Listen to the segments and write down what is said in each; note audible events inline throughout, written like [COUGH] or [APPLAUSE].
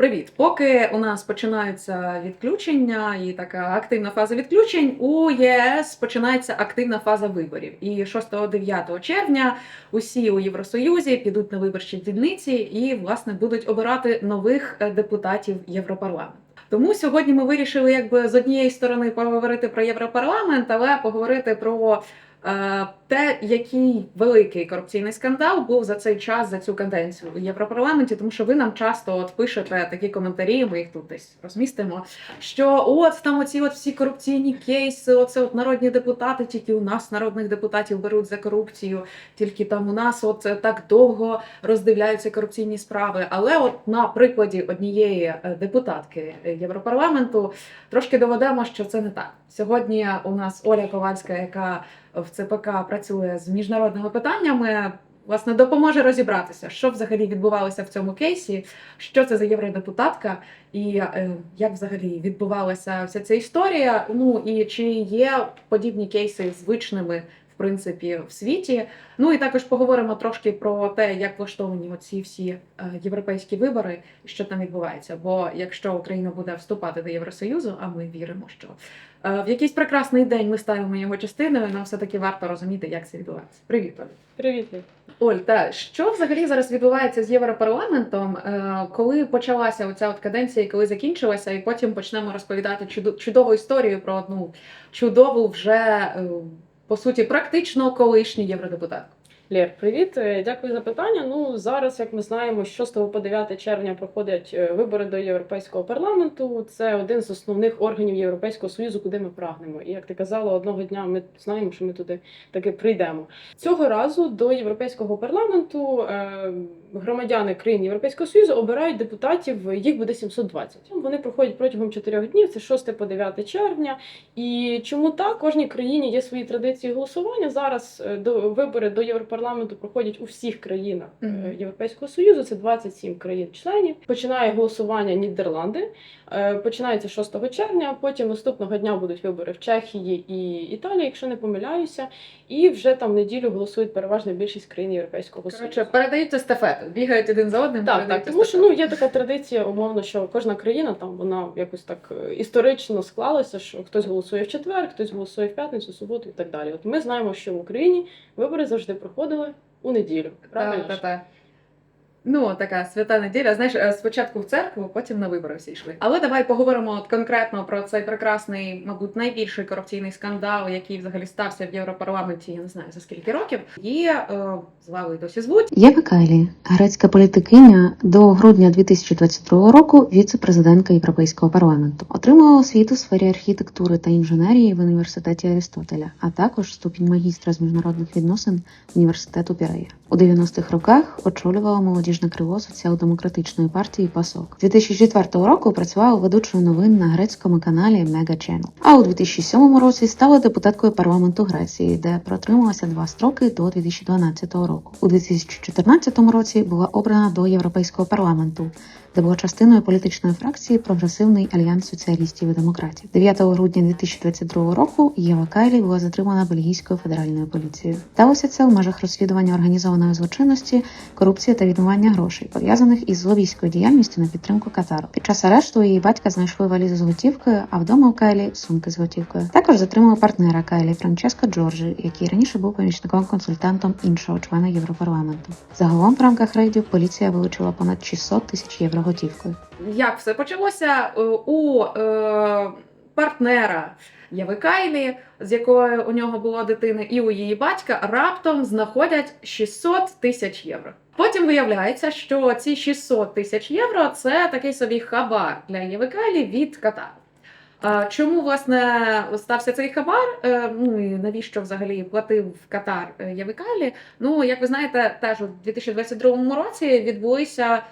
Привіт! Поки у нас починаються відключення і така активна фаза відключень, у ЄС починається активна фаза виборів. І 6-9 червня усі у Євросоюзі підуть на виборчі дільниці і власне будуть обирати нових е, депутатів Європарламенту. Тому сьогодні ми вирішили, якби з однієї сторони поговорити про Європарламент, але поговорити про те, який великий корупційний скандал був за цей час, за цю каденцію у Європарламенті, тому що ви нам часто от пишете такі коментарі, ми їх тут десь розмістимо. Що от там оці от всі корупційні кейси, оце от народні депутати, тільки у нас народних депутатів беруть за корупцію, тільки там у нас от е, так довго роздивляються корупційні справи. Але от на прикладі однієї е, депутатки Європарламенту трошки доведемо, що це не так. Сьогодні у нас Оля Ковальська, яка в ЦПК працює з міжнародними питаннями. Власне, допоможе розібратися, що взагалі відбувалося в цьому кейсі, що це за євродепутатка, і е, як взагалі відбувалася вся ця історія. Ну і чи є подібні кейси звичними принципі в світі. Ну і також поговоримо трошки про те, як влаштовані оці всі е, європейські вибори, що там відбувається. Бо якщо Україна буде вступати до Євросоюзу, а ми віримо, що е, в якийсь прекрасний день ми ставимо його частиною, нам все таки варто розуміти, як це відбувається. Привіт, Оль. Привіт. Оль, та що взагалі зараз відбувається з Європарламентом, е, коли почалася оця от каденція, коли закінчилася, і потім почнемо розповідати чудо- чудову історію про одну чудову вже по суті практично колишню євродепутатку. Лєр, привіт. Е, Дякую за питання. Ну зараз, як ми знаємо, з 6 по 9 червня проходять е, вибори до Європейського парламенту. Це один з основних органів Європейського союзу, куди ми прагнемо. І як ти казала, одного дня ми знаємо, що ми туди таки прийдемо. Цього разу до Європейського парламенту е, громадяни країн Європейського союзу обирають депутатів. Їх буде 720. Вони проходять протягом 4 днів. Це 6 по 9 червня. І чому так? Кожній країні є свої традиції голосування. Зараз до вибори до Європарламенту проходять у всіх країнах е. Європейського союзу. Це 27 країн-членів. Починає голосування Нідерланди. Е, Починається 6 червня. Потім наступного дня будуть вибори в Чехії і Італії, якщо не помиляюся. І вже там в неділю голосують переважна більшість країн Європейського Коротше, союзу. передають естафету, бігають один за одним. Так, так, тому що ну є така традиція, умовно, що кожна країна там вона якось так е, історично склалася, що хтось голосує в четвер, хтось голосує в п'ятницю, суботу і так далі. От ми знаємо, що в Україні вибори завжди проходили у неділю. Правильно? Та, ж? та, та. Ну, така свята неділя. Знаєш, е, спочатку в церкву, потім на вибори всі йшли. Але давай поговоримо конкретно про цей прекрасний, мабуть, найбільший корупційний скандал, який взагалі стався в Європарламенті, я не знаю за скільки років. І е, звали досі звуть. Єва Кайлі, грецька політикиня, до грудня 2022 року віце-президентка Європейського парламенту, отримала освіту у сфері архітектури та інженерії в університеті Арістотеля, а також ступінь магістра з міжнародних відносин університету Пірея. У 90-х роках очолювала молодіжне крило соціал-демократичної партії ПАСОК. З 2004 року працювала ведучою новин на грецькому каналі Mega Channel. А у 2007 році стала депутаткою парламенту Греції, де протрималася два строки до 2012 року. У 2014 році була обрана до Європейського парламенту, де була частиною політичної фракції Прогресивний альянс соціалістів і демократів. 9 грудня 2022 року Єва Кайлі була затримана бельгійською федеральною поліцією. Сталося це в межах розслідування організованої злочинності, корупції та відмивання грошей, пов'язаних із зловійською діяльністю на підтримку Катару. Під час арешту її батька знайшли валізу з готівкою, а вдома у Кайлі сумки з готівкою. Також затримали партнера Кайлі Франческо Джорджі, який раніше був помічником-консультантом іншого члена Європарламенту. Загалом в рамках рейдів поліція вилучила понад 600 тисяч євро готівкою. Як все почалося Е, у е, партнера Єви Кайлі, з якою у нього була дитина, і у її батька раптом знаходять 600 тисяч євро. Потім виявляється, що ці 600 тисяч євро це такий собі хабар для Єви Кайлі від Катару. Чому власне стався цей хабар? Е, Ну і навіщо взагалі платив Катар е, Євикалі? Ну як ви знаєте, теж у 2022 році відбулися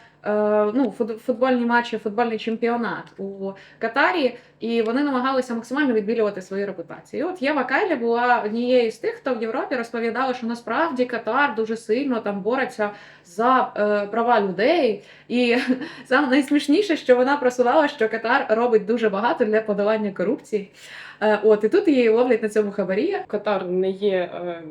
ну, футбольні матчі, футбольний чемпіонат у Катарі, і вони намагалися максимально відбілювати свою репутацію. І от Єва Кайлі була однією з тих, хто в Європі розповідала, що насправді Катар дуже сильно там бореться за е, права людей. І [LAUGHS] саме найсмішніше, що вона просувала, що Катар робить дуже багато для подолання корупції. Е, от і тут її ловлять на цьому хабарі. Катар не є. е,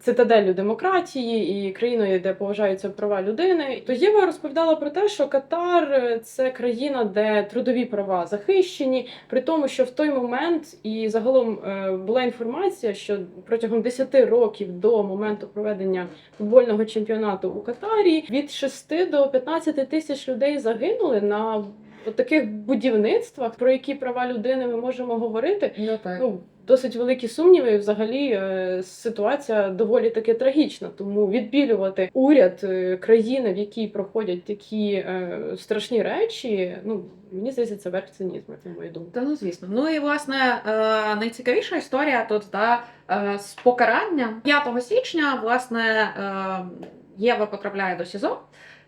цитаделлю демократії і країною, де поважаються права людини. То Єва розповідала про те, що Катар е, це країна, де трудові права захищені, при тому, що в той момент і загалом е, була інформація, що протягом 10 років до моменту проведення футбольного чемпіонату у Катарі від 6 до 15 тисяч людей загинули на таких будівництвах, про які права людини ми можемо говорити. Ну так. Ну, досить великі сумніви. і Взагалі е, ситуація доволі таки трагічна. Тому відбілювати уряд е, країни, в якій проходять такі е, страшні речі, ну мені здається, це верх цинізму, на мою думку. Та ну звісно. Ну і власне найцікавіша історія тут е, з покаранням 5 січня, власне, Єва потрапляє до СІЗО.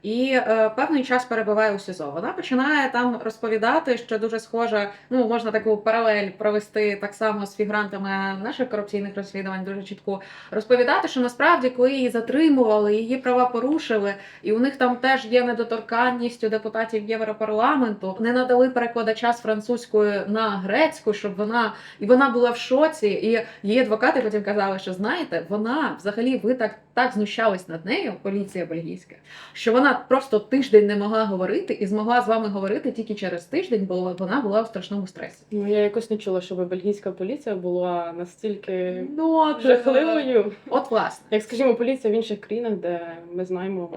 І е, певний час перебуває у СІЗО. Вона починає там розповідати, що дуже схоже, ну можна таку паралель провести так само з фігрантами наших корупційних розслідувань, дуже чітко розповідати, що насправді, коли її затримували, її права порушили, і у них там теж є недоторканність у депутатів Європарламенту. Не надали перекладача з французької на грецьку, щоб вона і вона була в шоці. І її адвокати потім казали, що знаєте, вона взагалі ви так так знущались над нею, поліція бельгійська, що вона просто тиждень не могла говорити і змогла з вами говорити тільки через тиждень, бо вона була у страшному стресі. Ну я якось не чула, щоб бельгійська поліція була настільки Ну от жахливою, От власне. як скажімо, поліція в інших країнах, де ми знаємо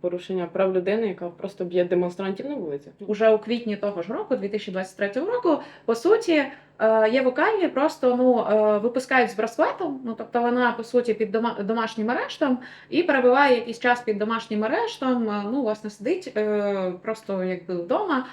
порушення прав людини, яка просто б'є демонстрантів на вулиці. Уже у квітні того ж року, 2023 року, по суті, е, Єву просто ну е, випускають з браслетом. Ну тобто вона по суті під домашнім арештом і перебуває якийсь час під домашнім арештом. е, Ну, власне, сидить просто якби вдома.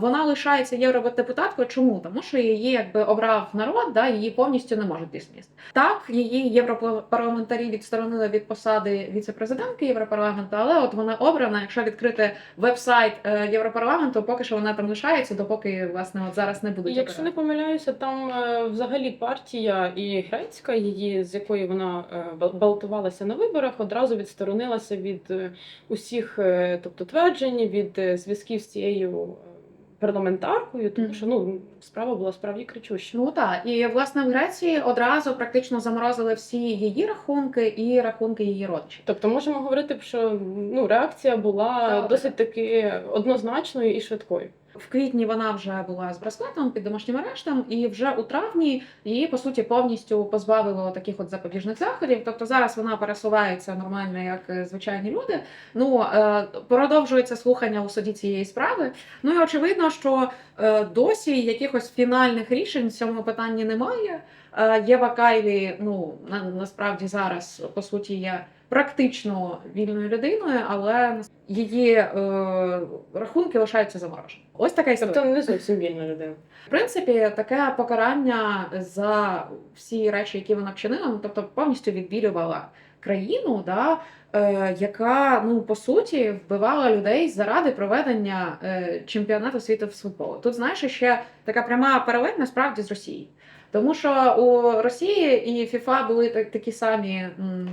Вона лишається євродепутаткою. Чому? Тому що її якби обрав народ, да її повністю не можуть дисміс. Так, її європарламентарі відсторонили від посади віцепрезидентки Європарламенту, але от вона обрана. Якщо відкрити веб-сайт Європарламенту, поки що вона там лишається, допоки власне от зараз не будуть. якщо не обирати. Помиляюся, там е, взагалі партія і грецька, її з якої вона е, балотувалася на виборах, одразу відсторонилася від е, усіх, тобто тверджень, від зв'язків з цією парламентаркою, тому що ну справа була справді кричуща. Ну так, і власне в Греції одразу практично заморозили всі її рахунки і рахунки її родичів. Тобто можемо говорити, що ну реакція була Так. досить таки однозначною і швидкою. В квітні вона вже була з браслетом під домашнім арештом, і вже у травні її по суті повністю позбавили таких от запобіжних заходів. Тобто зараз вона пересувається нормально, як е, звичайні люди. Ну е, продовжується слухання у суді цієї справи. Ну і очевидно, що е, досі якихось фінальних рішень в цьому питанні немає. Єва Кайлі, ну насправді зараз по суті є практично вільною людиною, але її е, рахунки лишаються заморожені. Ось така історія. Тобто не зовсім вільна людина. В принципі, таке покарання за всі речі, які вона вчинила, ну, тобто повністю відбілювала країну, да, е, яка ну по суті вбивала людей заради проведення е, чемпіонату світу з футболу. Тут знаєш ще така пряма паралель насправді з Росією. Тому що у Росії і ФІФА були так, такі самі,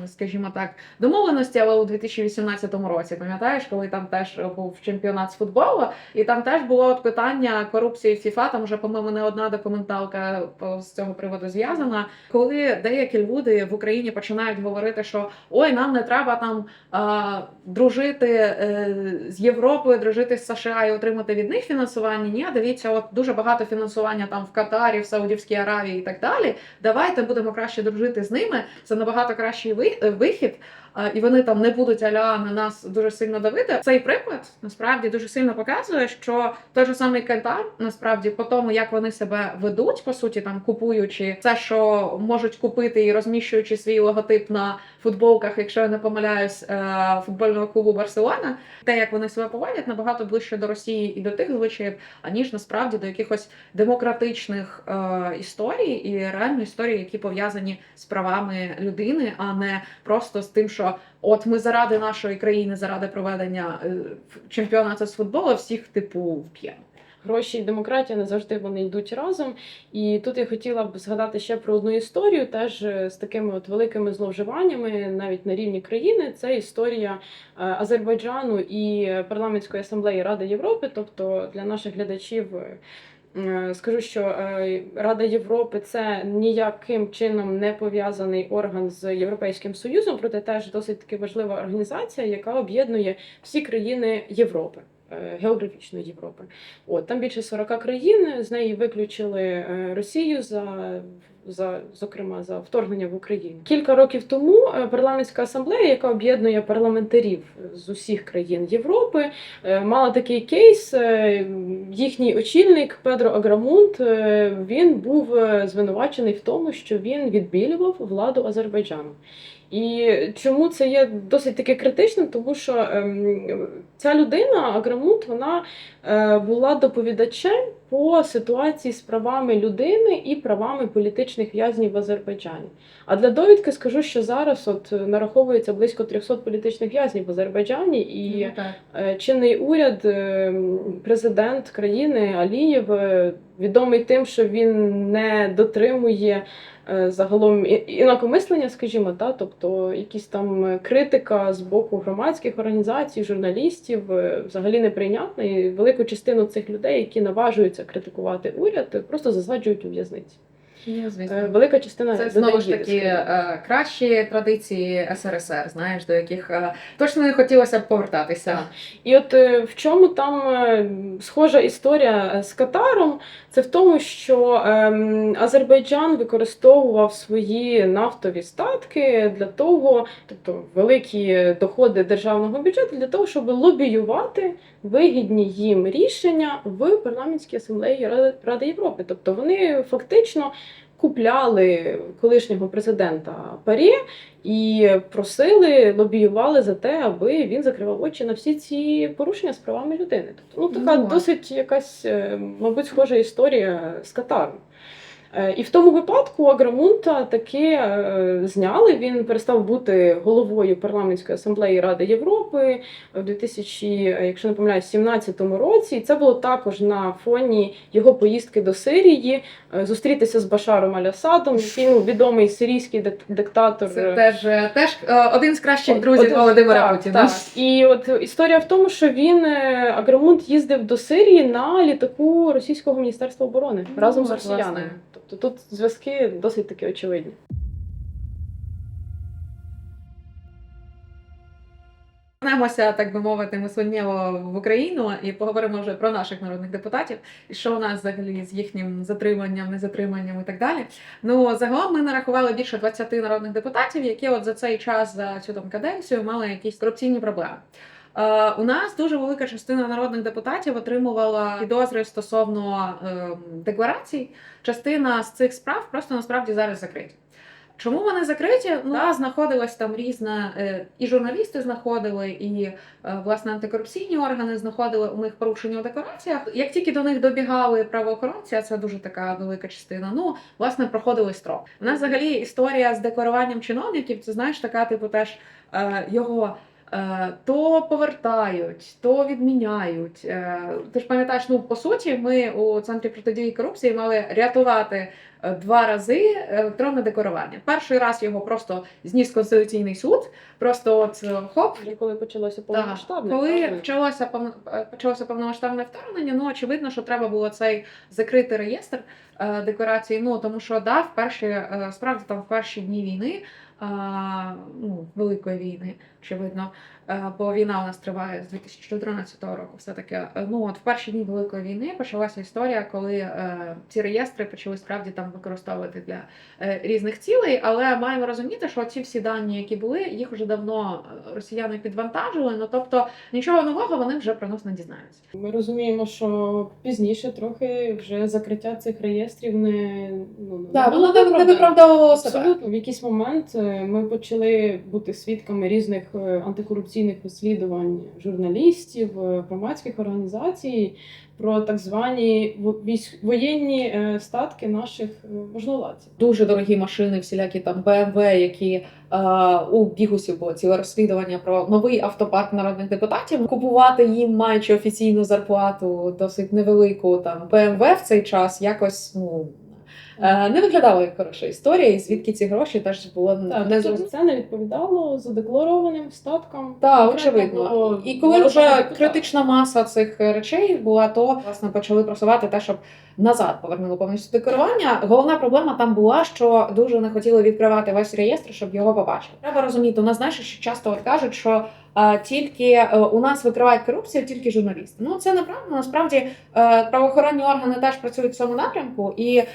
скажімо так, домовленості, але у 2018 році, пам'ятаєш, коли там теж був чемпіонат з футболу, і там теж було от питання корупції ФІФА. Там вже, по-моєму, не одна документалка з цього приводу зв'язана. Коли деякі люди в Україні починають говорити, що ой, нам не треба там а, дружити е, з Європою, дружити з США і отримати від них фінансування. Ні, дивіться, от дуже багато фінансування там в Катарі, в Саудівській Аравії і так далі. Давайте будемо краще дружити з ними. Це набагато кращий ви- вихід. І вони там не будуть аля на нас дуже сильно давити. Цей приклад насправді дуже сильно показує, що той же самий Катар, насправді, по тому, як вони себе ведуть, по суті, там купуючи все, що можуть купити, і розміщуючи свій логотип на футболках, якщо я не помиляюсь, е, футбольного клубу Барселона, те, як вони себе поводять, набагато ближче до Росії і до тих звичаїв, аніж насправді до якихось демократичних е, історій і реально історій, які пов'язані з правами людини, а не просто з тим, що от ми заради нашої країни, заради проведення е, чемпіонату з футболу, всіх типу вб'ємо. Гроші і демократія не завжди вони йдуть разом. І тут я хотіла б згадати ще про одну історію, теж е, з такими от великими зловживаннями, навіть на рівні країни. Це історія е, Азербайджану і парламентської асамблеї Ради Європи. Тобто для наших глядачів Скажу, що е, Рада Європи це ніяким чином не пов'язаний орган з Європейським Союзом, проте теж досить таки важлива організація, яка об'єднує всі країни Європи. е, Географічної Європи, от там більше 40 країн. З неї виключили е, Росію за, за зокрема за вторгнення в Україну. Кілька років тому е, парламентська асамблея, яка об'єднує парламентарів з усіх країн Європи, е, мала такий кейс. е, Їхній очільник Педро Аграмунт він був звинувачений в тому, що він відбілював владу Азербайджану. І чому це є досить таки критичним? Тому що ем, ця людина, Аграмунт, вона е, була доповідачем по ситуації з правами людини і правами політичних в'язнів в Азербайджані. А для довідки скажу, що зараз от нараховується близько 300 політичних в'язнів в Азербайджані, і Ну. Е, Чинний уряд, е, президент країни Алієв е, відомий тим, що він не дотримує е, загалом інакомислення, скажімо, та тобто якісь там е, критика з боку громадських організацій, журналістів е, взагалі неприйнятна. І велику частину цих людей, які наважуються критикувати уряд, просто засаджують у в'язниці. Звісно. Е, Велика частина Це знову ж є, таки е, кращі традиції СРСР, знаєш, до яких е, точно не хотілося б повертатися. І от е, в чому там е, схожа історія з Катаром, це в тому, що ем, Азербайджан використовував свої нафтові статки для того, тобто великі доходи державного бюджету, для того, щоб лобіювати вигідні їм рішення в парламентській асамблеї Ради Європи. Тобто вони фактично купляли колишнього президента Парі і просили, лобіювали за те, аби він закривав очі на всі ці порушення з правами людини. Тобто, ну така Ну, досить якась, е, мабуть, схожа історія з Катаром. Е, І в тому випадку Аграмунта таки е, зняли. Він перестав бути головою парламентської асамблеї Ради Європи в 2000, е, якщо не помиляюсь, 17 році. І це було також на фоні його поїздки до Сирії, зустрітися з Башаром Аль-Асадом, який ну, відомий сирійський дик- диктатор. Це теж, теж один з кращих друзів от- Володимира так, Путіна. Так. І от історія в тому, що він Аграмунт їздив до Сирії на літаку російського міністерства оборони Ну, разом з росіянами. Тобто тут зв'язки досить таки очевидні. Повернемося, так би мовити, мислення в Україну і поговоримо вже про наших народних депутатів, і що у нас взагалі з їхнім затриманням, незатриманням і так далі. Ну загалом ми нарахували більше 20 народних депутатів, які от за цей час за цю там каденцію мали якісь корупційні проблеми. Е, у нас дуже велика частина народних депутатів отримувала підозри стосовно е, декларацій. Частина з цих справ просто насправді зараз закриті. Чому вони закриті? Ну, да, знаходилась там різна, е, і журналісти знаходили, і власне антикорупційні органи знаходили у них порушення у деклараціях. Як тільки до них добігали правоохоронці, а це дуже така велика частина. Ну власне проходили строк. У нас взагалі історія з декларуванням чиновників. Це знаєш, така типу теж його. Е, То повертають, то відміняють. Е, Ти ж пам'ятаєш, ну по суті, ми у центрі протидії корупції мали рятувати е, два рази електронне декларування. Перший раз його просто зніс конституційний суд. Просто от хоп, І коли почалося повномасштабне, коли почалося почалося повномасштабне вторгнення, ну очевидно, що треба було цей закрити реєстр декларацій. Ну тому що да, в перші справді там в перші дні війни. Ну, великої війни, очевидно, е, бо війна у нас триває з 2014 року. Все таки, Е, ну от в перші дні великої війни почалася історія, коли е, ці реєстри почали справді там використовувати для е, різних цілей. Але маємо розуміти, що ці всі дані, які були, їх вже давно е, росіяни підвантажили. Ну тобто нічого нового вони вже про нас не дізнаються. Ми розуміємо, що пізніше трохи вже закриття цих реєстрів не ну було не, не виправдовувало себе. Абсолютно, в якийсь момент е, ми почали бути свідками різних антикорупційних розслідувань журналістів, е, громадських організацій про так звані во- воєнні е, статки наших е, можновладців. Дуже дорогі машини, всілякі там BMW, які е, у бігусів було ціле розслідування про новий автопарк народних депутатів. Купувати їм, маючи офіційну зарплату, досить невелику там BMW в цей час, якось ну. Е, Не виглядало як хороша історія, і звідки ці гроші теж було Так, не тобто зрозуміло. це не відповідало задекларованим статкам. Так, очевидно. І коли вже критична маса цих речей була, то власне почали просувати те, щоб назад повернули повністю декларування. Головна проблема там була, що дуже не хотіли відкривати весь реєстр, щоб його побачити. Треба розуміти, у нас знаєш, що часто от кажуть, що е, тільки е, у нас викривають корупцію тільки журналісти. Ну це неправда. Насправді е, правоохоронні органи теж працюють в цьому напрямку. І е,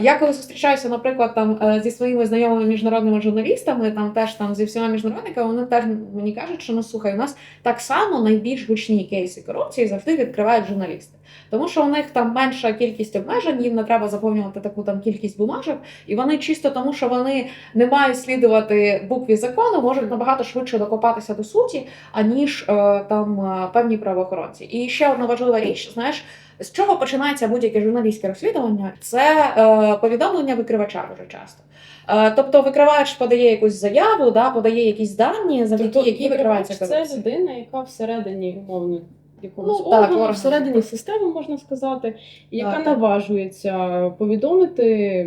я коли зустрічаюся, наприклад, там е, зі своїми знайомими міжнародними журналістами, там теж там зі всіма міжнародниками, вони теж мені кажуть, що ну слухай, у нас так само найбільш гучні кейси корупції завжди відкривають журналісти. Тому що у них там менша кількість обмежень, їм не треба заповнювати таку там кількість бумажок, і вони чисто тому, що вони не мають слідувати букві закону, можуть набагато швидше докопатися до суті, аніж е, там е, певні правоохоронці. І ще одна важлива річ, знаєш. З чого починається будь-яке журналістське розслідування? Це е, повідомлення викривача дуже часто. Е, тобто, викривач подає якусь заяву, да, подає якісь дані, завдяки Тобто які викривається це людина, яка всередині умовно якогось Ну, так, органу, всередині системи можна сказати, яка Так, наважується повідомити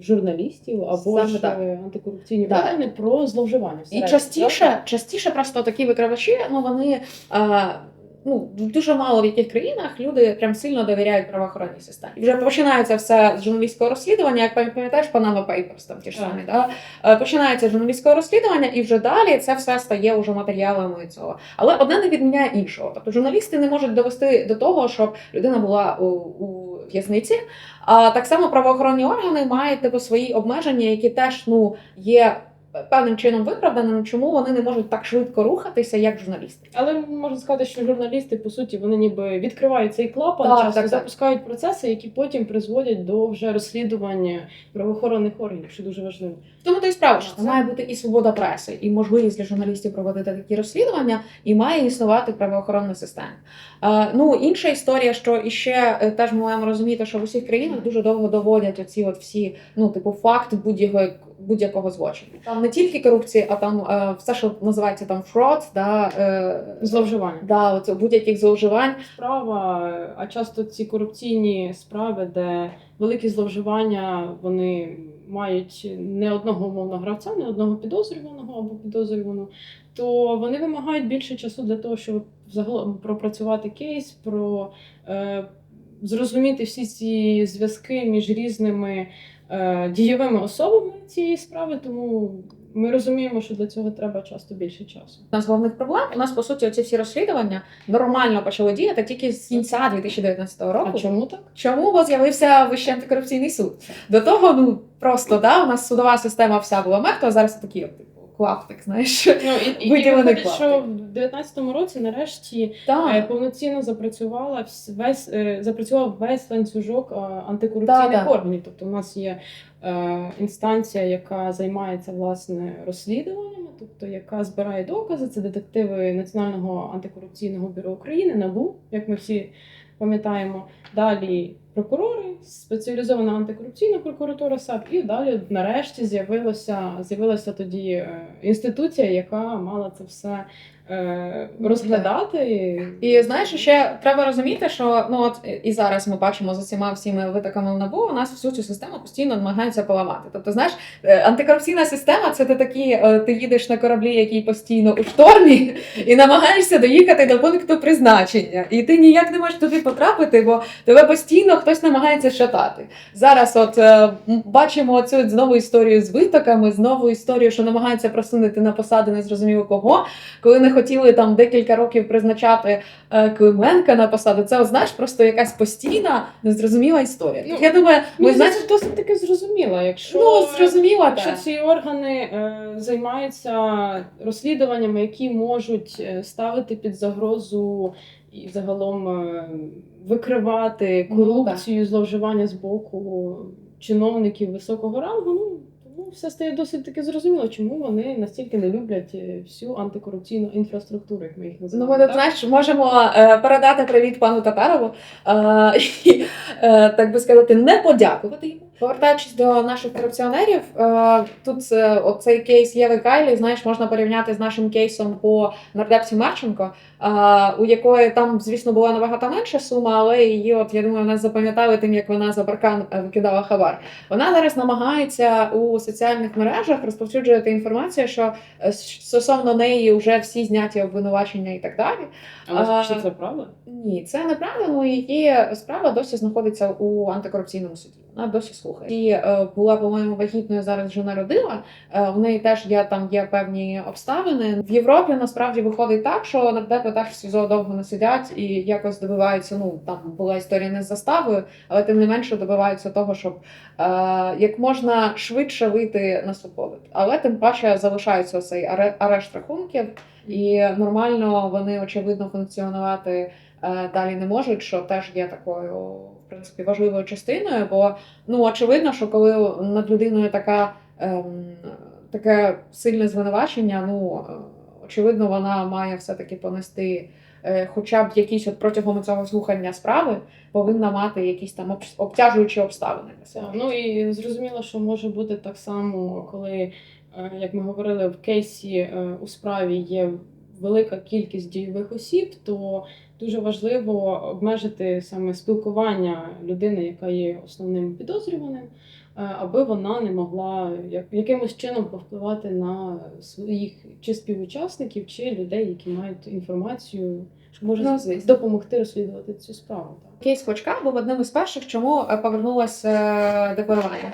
журналістів або Саме ж так. антикорупційні Так. органи про зловживання. І частіше, частіше просто такі викривачі, ну вони е, ну дуже мало в яких країнах люди прям сильно довіряють правоохоронній системі. І вже починається все з журналістського розслідування. Як пам'ятаєш, Panama Papers там ті ж самі, да? Е, починається журналістського розслідування, і вже далі це все стає уже матеріалами цього. Але одне не відміняє іншого. Тобто журналісти не можуть довести до того, щоб людина була у, у в'язниці. А так само правоохоронні органи мають типу свої обмеження, які теж ну є певним чином виправданими, чому вони не можуть так швидко рухатися, як журналісти. Але можна сказати, що журналісти, по суті, вони ніби відкривають цей клапан, Так, часто так, так. запускають процеси, які потім призводять до вже розслідування правоохоронних органів, що дуже важливо. Тому то і справа, що Це- має бути і свобода преси, і можливість для журналістів проводити такі розслідування, і має існувати правоохоронна система. Е, ну інша історія, що іще е, теж ми маємо розуміти, що в усіх країнах дуже довго доводять оці от всі, ну типу, факт будь-якого будь-якого злочину. Там не тільки корупції, а там е, все, що називається там fraud, да, е, Зловживання. да, от будь-яких зловживань. Справа, а часто ці корупційні справи, де великі зловживання, вони мають не одного умовного гравця, не одного підозрюваного або підозрюваного, то вони вимагають більше часу для того, щоб загалом пропрацювати кейс, про е, зрозуміти всі ці зв'язки між різними дієвими особами цієї справи. Тому ми розуміємо, що для цього треба часто більше часу. Одна з головних проблем у нас по суті оці всі розслідування нормально почали діяти тільки з кінця 2019 року. А чому так? Чому бо з'явився Вищий антикорупційний суд? До того, ну просто да, у нас судова система вся була мертва, а зараз такі клаптик, знаєш. Ну, і, і, і Виділений виходить, що в 2019 році нарешті е, Так, повноцінно запрацювала весь е, запрацював весь ланцюжок е, антикорупційних да. органів. Тобто, у нас є інстанція, яка займається власне розслідуваннями, тобто яка збирає докази. Це детективи Національного антикорупційного бюро України НАБУ, як ми всі пам'ятаємо. Далі прокурори, спеціалізована антикорупційна прокуратура САП, і далі нарешті з'явилася з'явилася тоді е, інституція, яка мала це все розглядати. і знаєш, ще треба розуміти, що ну от і зараз ми бачимо за цими всіми витоками набу, у нас всю цю систему постійно намагаються поламати. Тобто, знаєш, е, антикорупційна система це ти такі, е, ти їдеш на кораблі, який постійно у штормі, і намагаєшся доїхати до пункту призначення. І ти ніяк не можеш туди потрапити, бо тебе постійно хтось намагається шатати. Зараз, от е, бачимо цю знову історію з витоками, знову історію, що намагаються просунути на посади незрозуміло кого, коли не хотіли там декілька років призначати е, Клименка на посаду. Це от, знаєш, просто якась постійна незрозуміла історія. Ну, Я думаю, ми знаєш, досить таки зрозуміло, якщо ну зрозуміла Якщо так. ці органи е, займаються розслідуваннями, які можуть е, ставити під загрозу і загалом е, викривати Ну, корупцію, зловживання з боку чиновників високого рангу, ну тому все стає досить таки зрозуміло, чому вони настільки не люблять е, всю антикорупційну інфраструктуру, як ми їх Ну, ми так? знаєш, можемо е, передати привіт пану Татарову е, [LAUGHS] і, так би сказати, не подякувати йому. Повертаючись до наших корупціонерів, е, тут е, оцей кейс Єви Кайлі, знаєш, можна порівняти з нашим кейсом по нардепці Марченко, е, у якої там, звісно, була набагато менша сума, але її, от я думаю, нас запам'ятали тим, як вона за паркан е, викидала хабар. Вона зараз намагається у соціальних мережах розповсюджувати інформацію, що стосовно неї вже всі зняті обвинувачення і так далі. Але А, що це правда? Ні, це неправда. Ну її справа досі знаходиться у антикорупційному суді. Вона досі слухає. І е, була, по-моєму, вагітною зараз вже народила. Е, в неї теж є там є певні обставини. В Європі насправді виходить так, що нардепи теж в СІЗО довго не сидять і якось добиваються. Ну там була історія не з заставою, але тим не менше добиваються того, щоб е, як можна швидше вийти на свободу. Але тим паче залишається цей аре- арешт рахунків, і нормально вони очевидно функціонувати е, далі не можуть, що теж є такою в принципі важливою частиною. Бо ну очевидно, що коли над людиною така ем, таке сильне звинувачення, ну е, очевидно, вона має все-таки понести. е, Хоча б якісь от протягом цього слухання справи повинна мати якісь там обтяжуючі обставини для себе. Ну і зрозуміло, що може бути так само, коли, е, як ми говорили, в кейсі у справі є велика кількість дійових осіб, то дуже важливо обмежити саме спілкування людини, яка є основним підозрюваним, е, аби вона не могла якимось чином повпливати на своїх чи співучасників, чи людей, які мають інформацію, що може Ну, допомогти розслідувати цю справу. Так. Кейс Клочка був одним із перших, чому е, повернулося е, декларування.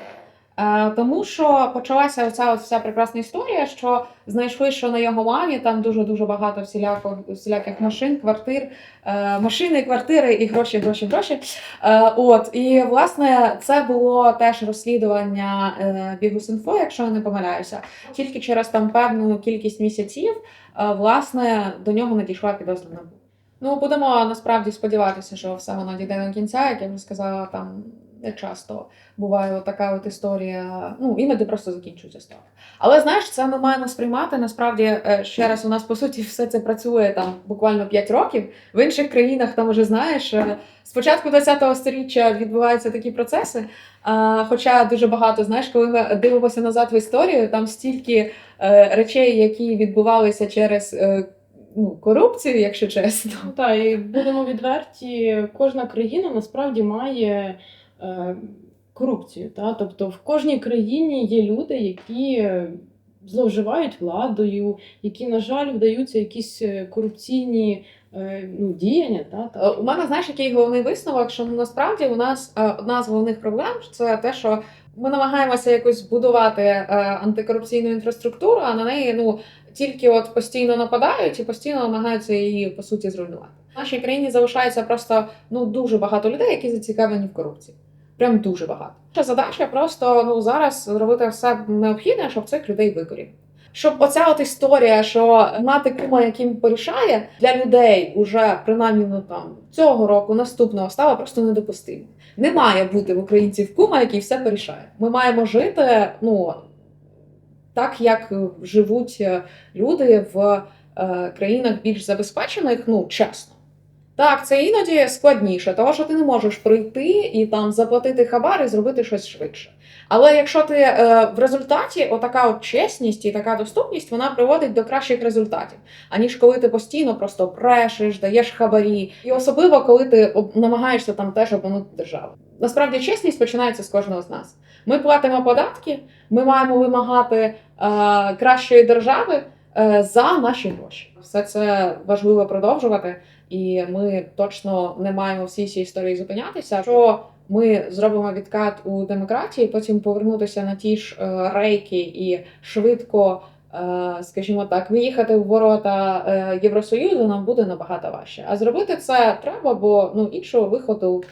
Е, Тому що почалася оця вся прекрасна історія, що знайшли, що на його мамі там дуже дуже багато всіляко, всіляких машин, квартир, е, машини, квартири і гроші, гроші, гроші. Е, От і власне це було теж розслідування Бігус.Інфо, якщо я не помиляюся. Тільки через там певну кількість місяців, власне, до нього надійшла підозра НАБУ. Ну, будемо насправді сподіватися, що все воно дійде до кінця, як я вже сказала, там часто буває така от історія. Ну, іноді просто закінчується справа. Але знаєш, це ми маємо сприймати. Насправді, е, ще раз, у нас по суті все це працює там буквально 5 років. В інших країнах там уже знаєш. е, Спочатку 20-го сторіччя відбуваються такі процеси. А, хоча дуже багато, знаєш, коли ми дивимося назад в історію, там стільки е, речей, які відбувалися через ну, корупцію, якщо чесно. Ну, Так, і будемо відверті, кожна країна насправді має корупцію. Та? Тобто в кожній країні є люди, які е, зловживають владою, які, на жаль, вдаються якісь е, корупційні е, ну, діяння. Та? Е, У мене знаєш, який головний висновок, що насправді у нас е, одна з головних проблем це те, що ми намагаємося якось будувати е, антикорупційну інфраструктуру, а на неї ну тільки от постійно нападають і постійно намагаються її по суті зруйнувати. В нашій країні залишається просто ну дуже багато людей, які зацікавлені в корупції. Прям дуже багато. Задача просто ну зараз зробити все необхідне, щоб цих людей викорів. Щоб оця от історія, що мати кума, яким порішає, для людей уже принаймні ну, там цього року, наступного стала просто недопустимо. Не має бути в українців кума, який все порішає. Ми маємо жити ну так, як живуть люди в е, країнах більш забезпечених, ну чесно. Так, це іноді складніше, тому що ти не можеш прийти і там заплатити хабар і зробити щось швидше. Але якщо ти е, в результаті отака от чесність і така доступність, вона приводить до кращих результатів, аніж коли ти постійно просто брешеш, даєш хабарі, і особливо коли ти намагаєшся там теж обманути державу. Насправді чесність починається з кожного з нас. Ми платимо податки, ми маємо вимагати е, кращої держави е, за наші гроші. Все це важливо продовжувати, і ми точно не маємо всій цій історії зупинятися. Що ми зробимо відкат у демократії, потім повернутися на ті ж е, рейки і швидко, е, скажімо так, виїхати в ворота е, Євросоюзу нам буде набагато важче. А зробити це треба, бо ну іншого виходу.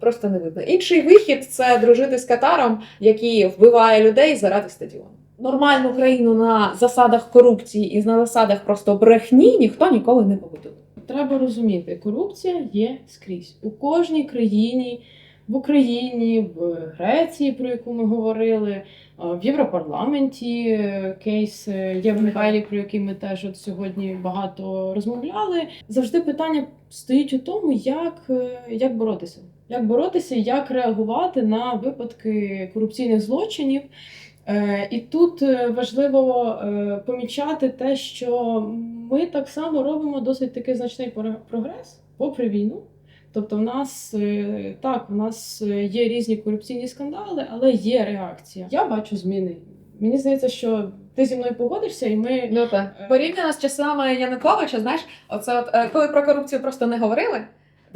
Просто не видно. Інший вихід це дружити з Катаром, який вбиває людей заради стадіону. Нормальну країну на засадах корупції і на засадах просто брехні ніхто ніколи не побудує. Треба розуміти, корупція є скрізь. У кожній країні в Україні, в Греції, про яку ми говорили, в Європарламенті е, кейс е, Євмихайлі, про який ми теж от сьогодні багато розмовляли. Завжди питання стоїть у тому, як, е, як боротися. Як боротися, як реагувати на випадки корупційних злочинів. Е, І тут е, важливо е, помічати те, що ми так само робимо досить такий значний прогрес попри війну. Тобто, в нас так, у нас є різні корупційні скандали, але є реакція. Я бачу зміни. Мені здається, що ти зі мною погодишся, і ми Ну так. Порівняно з часами Януковича, знаєш, оце от коли про корупцію просто не говорили.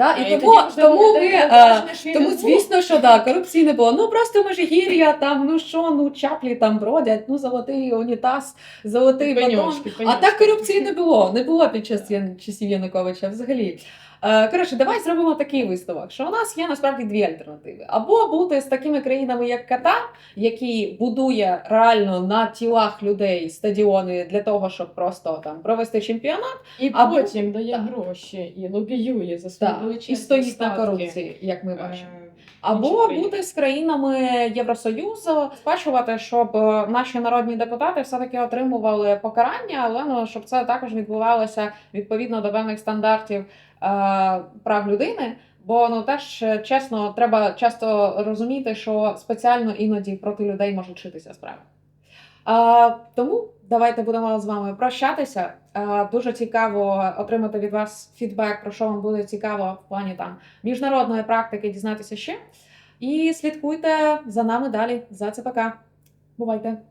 Да? І, Е, тому, тому ми, е, і тому звісно, що да, корупції не було. Ну просто межигір'я, там, ну що, ну чаплі там бродять, ну золотий унітаз, золотий батон. А так корупції не було. Не було під час часів Януковича взагалі. Е, Коротше, давай зробимо такий висновок, що у нас є насправді дві альтернативи: або бути з такими країнами, як Катар, який будує реально на тілах людей стадіони для того, щоб просто там провести чемпіонат, І Або- потім дає так. гроші і лобіює за свої величезні і стоїть на корупції, як ми бачимо. Е, Або бути з країнами Євросоюзу, сплачувати, щоб е, наші народні депутати все-таки отримували покарання, але ну, щоб це також відбувалося відповідно до певних стандартів прав людини. Бо ну теж е, чесно, треба часто розуміти, що спеціально іноді проти людей можуть шитися справи. Е, тому давайте будемо з вами прощатися. Е, дуже цікаво отримати від вас фідбек, про що вам буде цікаво в плані там міжнародної практики дізнатися ще. І слідкуйте за нами далі за ЦПК. Бувайте!